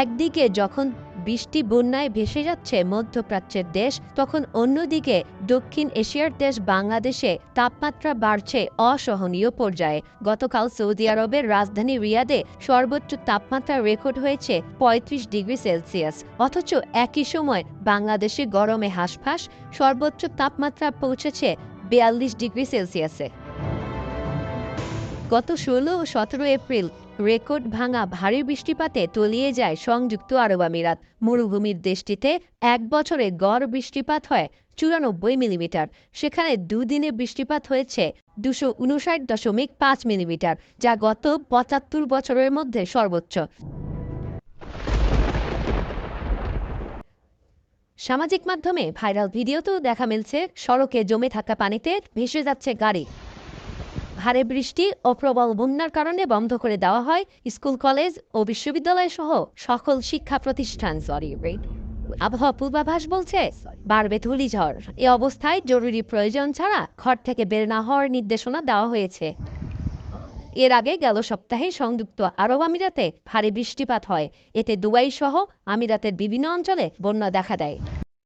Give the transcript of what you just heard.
একদিকে যখন বৃষ্টি বন্যায় ভেসে যাচ্ছে মধ্যপ্রাচ্যের দেশ, তখন অন্যদিকে দক্ষিণ এশিয়ার দেশ বাংলাদেশে তাপমাত্রা বাড়ছে অসহনীয় পর্যায়ে। গতকাল সৌদি আরবের রাজধানী রিয়াদে সর্বোচ্চ তাপমাত্রা রেকর্ড হয়েছে পঁয়ত্রিশ ডিগ্রি সেলসিয়াস। অথচ একই সময় বাংলাদেশে গরমে হাঁসফাঁস, সর্বোচ্চ তাপমাত্রা পৌঁছেছে বিয়াল্লিশ ডিগ্রি সেলসিয়াসে। গত ষোলো ও সতেরো এপ্রিল রেকর্ড ভাঙা ভারী বৃষ্টিপাতে তলিয়ে যায় সংযুক্ত আরব আমিরাত। মরুভূমির দেশটিতে এক বছরে গড় বৃষ্টিপাত হয় চুরানব্বই মিলিমিটার। সেখানে দুদিনে বৃষ্টিপাত হয়েছে দুশো উনষাট দশমিক পাঁচ মিলিমিটার, যা গত পঁচাত্তর বছরের মধ্যে সর্বোচ্চ। সামাজিক মাধ্যমে ভাইরাল ভিডিওতেও দেখা মিলছে, সড়কে জমে থাকা পানিতে ভেসে যাচ্ছে গাড়ি। ভারী বৃষ্টি ও প্রবল বন্যার কারণে বন্ধ করে দেওয়া হয় স্কুল, কলেজ ও বিশ্ববিদ্যালয় সহ সকল শিক্ষা প্রতিষ্ঠান। সরি আবহাওয়া পূর্বাভাস বলছে, বাড়বে ধূলিঝড়। এ অবস্থায় জরুরি প্রয়োজন ছাড়া ঘর থেকে বের না হওয়ার নির্দেশনা দেওয়া হয়েছে। এর আগে গেল সপ্তাহে সংযুক্ত আরব আমিরাতে ভারী বৃষ্টিপাত হয়। এতে দুবাই সহ আমিরাতের বিভিন্ন অঞ্চলে বন্যা দেখা দেয়।